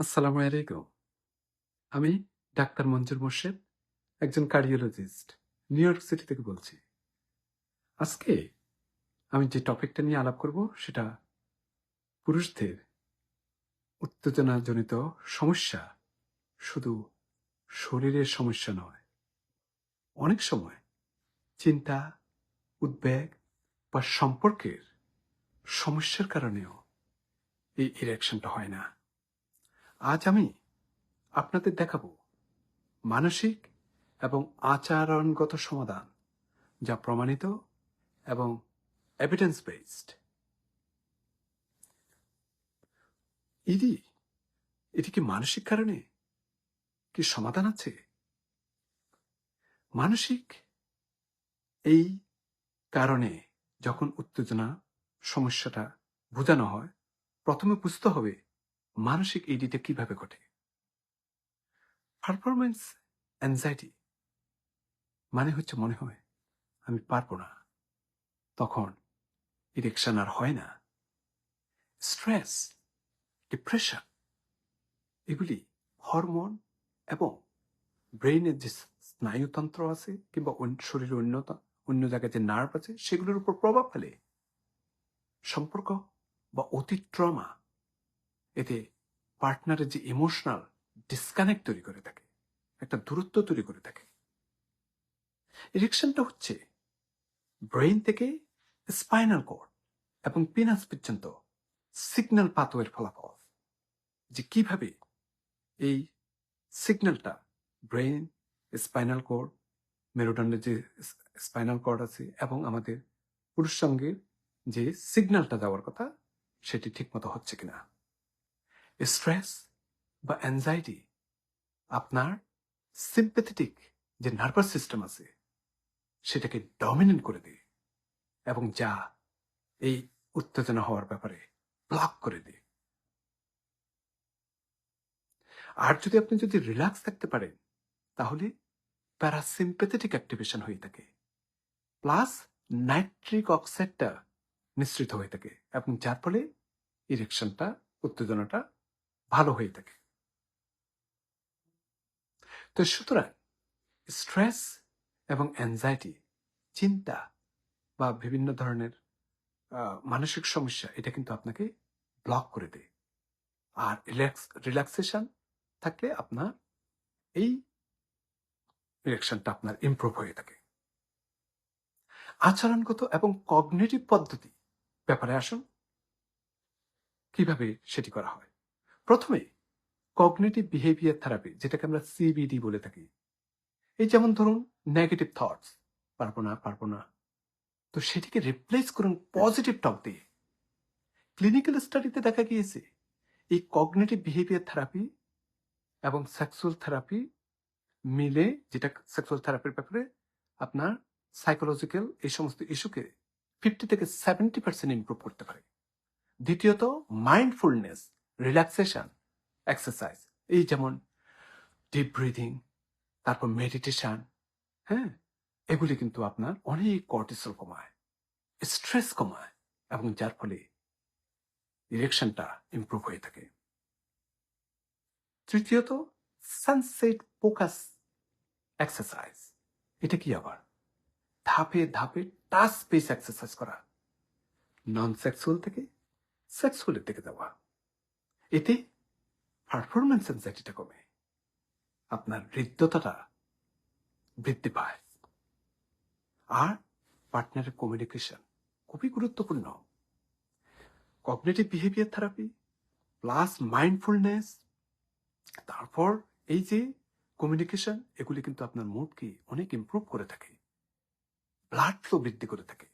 আসসালামু আলাইকুম। আমি ডাক্তার মঞ্জুর মোর্শেদ, একজন কার্ডিওলজিস্ট, নিউ ইয়র্ক সিটি থেকে বলছি। আজকে আমি যে টপিকটা নিয়ে আলাপ করব সেটা পুরুষদের উত্তেজনাজনিত সমস্যা শুধু শরীরের সমস্যা নয়। অনেক সময় চিন্তা, উদ্বেগ বা সম্পর্কের সমস্যার কারণেও এই ইরেকশনটা হয় না। আজ আমি আপনাদের দেখাবো মানসিক এবং আচরণগত সমাধান, যা প্রমাণিত এবং এভিডেন্স বেসড ইদি, এটি কি মানসিক কারণে? কি সমাধান আছে? মানসিক এই কারণে যখন উত্তেজনা, সমস্যাটা বোঝানো হয়, প্রথমে বুঝতে হবে মানসিক এডিটা কীভাবে ঘটে? পারফরমেন্স অ্যাংজাইটি মানে হচ্ছে মনে হয়, আমি পারব না। তখন ইরেকশন আর হয় না। স্ট্রেস ডিপ্রেশন এগুলি হরমোন এবং ব্রেইনের যে স্নায়ুতন্ত্র আছে কিংবা শরীরের অন্যতা, অন্য জায়গায় যে নার্ভ আছে, সেগুলোর উপর প্রভাব ফেলে। সম্পর্ক বা অতীত ট্রমা এতে পার্টনারের যে ইমোশনাল ডিসকানেক্ট তৈরি করে থাকে, একটা দূরত্ব তৈরি করে থাকে। ইরেকশনটা হচ্ছে ব্রেইন থেকে স্পাইনাল কোড এবং পিনাস পর্যন্ত সিগন্যাল পাথওয়ের ফলাফল, যে কীভাবে এই সিগন্যালটা ব্রেইন, স্পাইনাল কোড মেরুদণ্ডের যে স্পাইনাল কোড আছে এবং আমাদের পুরুষ সঙ্গের যে সিগন্যালটা যাওয়ার কথা, সেটি ঠিকমতো হচ্ছে কিনা। স্ট্রেস বা অ্যাংজাইটি আপনার সিম্পেথেটিক যে নার্ভাস সিস্টেম আছে, সেটাকে ডমিনেন্ট করে দেয় এবং যা এই উত্তেজনা হওয়ার ব্যাপারে ব্লক করে দেয়। আর যদি আপনি যদি রিল্যাক্স থাকতে পারেন, তাহলে প্যারাসিম্পেথেটিক অ্যাক্টিভেশন হয়ে থাকে প্লাস নাইট্রিক অক্সাইডটা নিঃসৃত হয়ে থাকে এবং যার ফলে ইরেকশনটা উত্তেজনাটা ভালো হয়ে থাকে। তো সুতরাং স্ট্রেস এবং অ্যাংজাইটি চিন্তা বা বিভিন্ন ধরনের মানসিক সমস্যা, এটা কিন্তু আপনাকে ব্লক করে দেয়। আর রিল্যাক্স রিল্যাক্সেশন থাকলে আপনার এই রিয়াকশনটা আপনার ইমপ্রুভ হয়ে থাকে। আচরণগত এবং কগনেটিভ পদ্ধতি ব্যাপারে আসুন। কীভাবে সেটি করা হয়? প্রথমে কগনেটিভ বিহেভিয়ার থেরাপি যেটাকে আমরা সিবিডি বলে থাকি। এই যেমন ধরুন নেগেটিভ থটস পারব না পারব না। তো সেটিকে রিপ্লেস করুন পজিটিভ টক দিয়ে। ক্লিনিক্যাল স্টাডিতে দেখা গিয়েছে, এই কগনেটিভ বিহেভিয়ার থেরাপি এবং সেক্সুয়াল থেরাপি মিলে, যেটা সেক্সুয়াল থেরাপির ব্যাপারে আপনার সাইকোলজিক্যাল এই সমস্ত ইস্যুকে ফিফটি থেকে সেভেন্টি পার্সেন্ট ইমপ্রুভ করতে পারে। দ্বিতীয়ত মাইন্ডফুলনেস রিল্যাক্সেশন এক্সারসাইজ এই যেমন ডিপ ব্রিদিং তারপর মেডিটেশন হ্যাঁ? এগুলি কিন্তু আপনার অনেক কর্টিসল কমায় স্ট্রেস কমায় এবং যার ফলে ইরেকশনটা ইমপ্রুভ হয়ে থাকে। তৃতীয়ত সানসেট ফোকাস এক্সারসাইজ এটা কি আবার? ধাপে ধাপে টাচ স্পেস এক্সারসাইজ করা নন সেক্সুয়াল থেকে সেক্সুয়ালের দিকে যাওয়া। এতে পারফরমেন্স অ্যাংজাইটিটা কমে। আপনার হৃদ্যতাটা বৃদ্ধি পায়। আর পার্টনারের কমিউনিকেশন খুবই গুরুত্বপূর্ণ। Cognitive behaviour therapy plus mindfulness তারপর এই যে কমিউনিকেশন এগুলি কিন্তু আপনার মুডকে অনেক ইমপ্রুভ করে থাকে। ব্লাড ফ্লো বৃদ্ধি করে থাকে।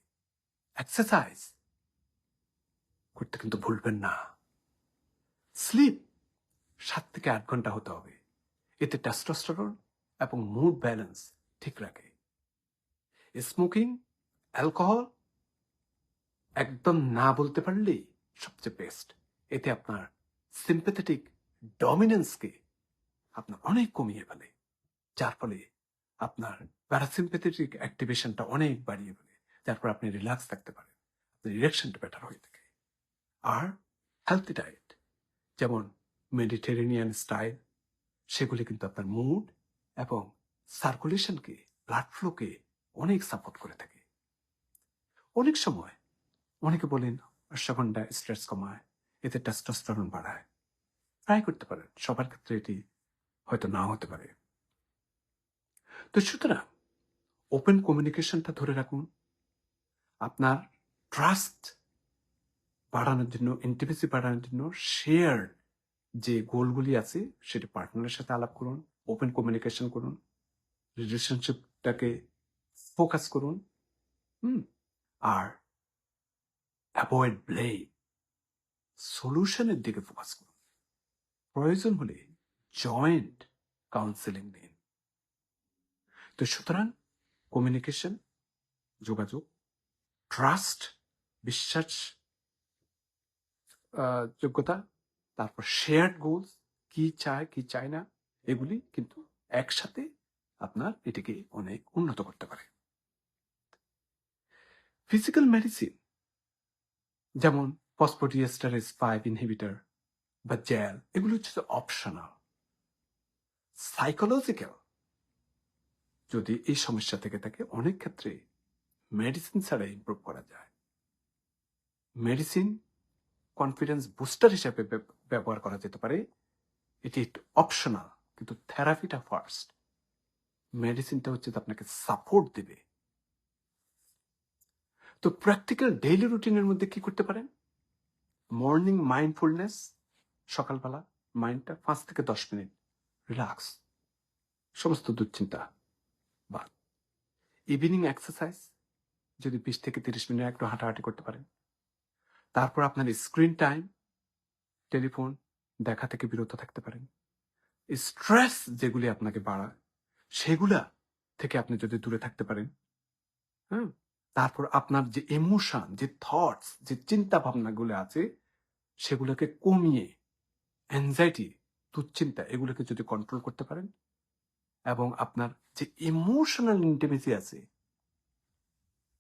এক্সারসাইজ করতে কিন্তু ভুলবেন না। স্লিপ সাত থেকে আট ঘণ্টা হতে হবে। এতে টেস্টোস্টেরন এবং মুড ব্যালেন্স ঠিক রাখে। স্মোকিং অ্যালকোহল একদম না বলতে পারলেই সবচেয়ে বেস্ট এতে আপনার সিম্পেথেটিক ডমিনেন্সকে আপনার অনেক কমিয়ে ফেলে। যার ফলে আপনার প্যারাসিম্পেথেটিক অ্যাক্টিভেশনটা অনেক বাড়িয়ে ফেলে। যার ফলে আপনি রিল্যাক্স থাকতে পারেন। আপনার ইরেকশনটা বেটার হয়ে থাকে। আর হেলথি ডায়েট যেমন মেডিটেরেনিয়ান স্টাইল সেগুলি কিন্তু আপনার মুড এবং সার্কুলেশনকে ব্লাড ফ্লোকে অনেক সাপোর্ট করে থাকে। অনেক সময় অনেকে বলেন অশ্বগন্ধা স্ট্রেস কমায়, এতে টেস্টোস্টেরন বাড়ায়। ট্রাই করতে পারেন, সবার ক্ষেত্রে এটি হয়তো না হতে পারে। তো সুতরাং ওপেন কমিউনিকেশনটা ধরে রাখুন। আপনার ট্রাস্ট বাড়ানোর জন্য ইন্টিমেসি বাড়ানোর জন্য শেয়ার যে গোলগুলি আছে, সেটি পার্টনারের সাথে আলাপ করুন ওপেন কমিউনিকেশন করুন রিলেশনশিপটাকে ফোকাস করুন, হুম, আর অ্যাভয়েড ব্লেম সলিউশনের দিকে ফোকাস করুন। প্রয়োজন হলে জয়েন্ট কাউন্সেলিং নিন। তো সুতরাং কমিউনিকেশন যোগাযোগ ট্রাস্ট বিশ্বাস যোগ্যতা, তারপর শেয়ার্ড গোলস কি চায় কি চায় না, এগুলি কিন্তু একসাথে আপনার এটিকে অনেক উন্নত করতে পারে। ফিজিক্যাল মেডিসিন যেমন ফসফোডিয়েস্টারেজ ফাইভ ইনহিবিটার বা জেল এগুলো হচ্ছে অপশনাল সাইকোলজিক্যাল যদি এই সমস্যা থেকে থাকে, অনেক ক্ষেত্রে মেডিসিন ছাড়া ইমপ্রুভ করা যায়। মেডিসিন কনফিডেন্স বুস্টার হিসেবে ব্যব- ব্যবহার করা যেতে পারে। এটি অপশনাল কিন্তু থেরাপিটা ফার্স্ট মেডিসিনটা হচ্ছে আপনাকে সাপোর্ট দেবে। তো প্র্যাকটিক্যাল ডেইলি রুটিনের মধ্যে কি করতে পারেন? মর্নিং মাইন্ডফুলনেস সকালবেলা মাইন্ডটা পাঁচ থেকে দশ মিনিট রিল্যাক্স সমস্ত দুশ্চিন্তা বাদ। ইভিনিং এক্সারসাইজ যদি বিশ থেকে তিরিশ মিনিট একটু হাঁটাহাঁটি করতে পারেন। তারপর আপনার স্ক্রিন টাইম, টেলিফোন, দেখা থেকে বিরত থাকতে পারেন। স্ট্রেস যেগুলি আপনাকে বাড়ায়, সেগুলা থেকে আপনি যদি দূরে থাকতে পারেন হ্যাঁ তারপর আপনার যে ইমোশন যে থটস যে চিন্তা ভাবনাগুলো আছে, সেগুলোকে কমিয়ে অ্যাংজাইটি দুশ্চিন্তা এগুলোকে যদি কন্ট্রোল করতে পারেন এবং আপনার যে ইমোশনাল ইন্টিমেসি আছে,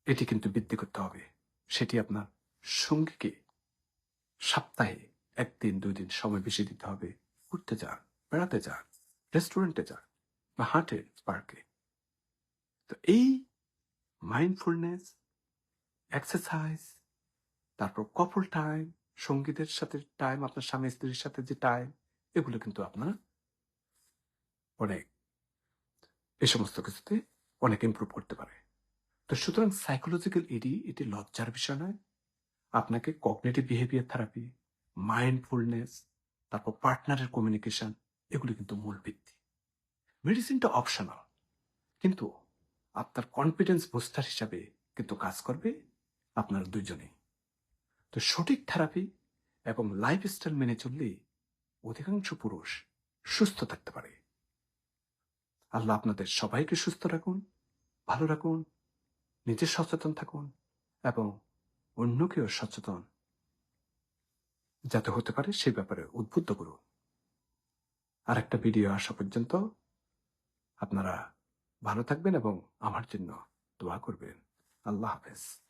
এটি কিন্তু বৃদ্ধি করতে হবে। সেটি আপনার সঙ্গীকে সপ্তাহে একদিন দুই দিন সময় বেশি দিতে হবে। ঘুরতে যান, বেড়াতে যান, রেস্টুরেন্টে যান বা হাঁটে পার্কে। তো এই মাইন্ডফুলনেস এক্সারসাইজ তারপর কপল টাইম সঙ্গীতের সাথে টাইম আপনার স্বামী স্ত্রীর সাথে যে টাইম এগুলো কিন্তু আপনার অনেক এই সমস্ত কিছুতে অনেক ইমপ্রুভ করতে পারে। তো সুতরাং সাইকোলজিক্যাল এডি এটি লজ্জার বিষয় নয়। আপনাকে কগনেটিভ বিহেভিয়ার থেরাপি মাইন্ডফুলনেস তারপর পার্টনারের কমিউনিকেশন এগুলো কিন্তু মূল ভিত্তি। মেডিসিনটা অপশনাল কিন্তু আপনার কনফিডেন্স বুস্টার হিসাবে কিন্তু কাজ করবে আপনার দুজনেই তো সঠিক থেরাপি এবং লাইফস্টাইল মেনে চললে অধিকাংশ পুরুষ সুস্থ থাকতে পারে। আল্লাহ আপনাদের সবাইকে সুস্থ রাখুন, ভালো রাখুন, নিজে সচেতন থাকুন এবং অন্যকেও সচেতন। যাতে হতে পারে সে ব্যাপারে উদ্বুদ্ধ করুন। আর একটা ভিডিও আসা পর্যন্ত আপনারা ভালো থাকবেন এবং আমার জন্য দোয়া করবেন। আল্লাহ হাফেজ।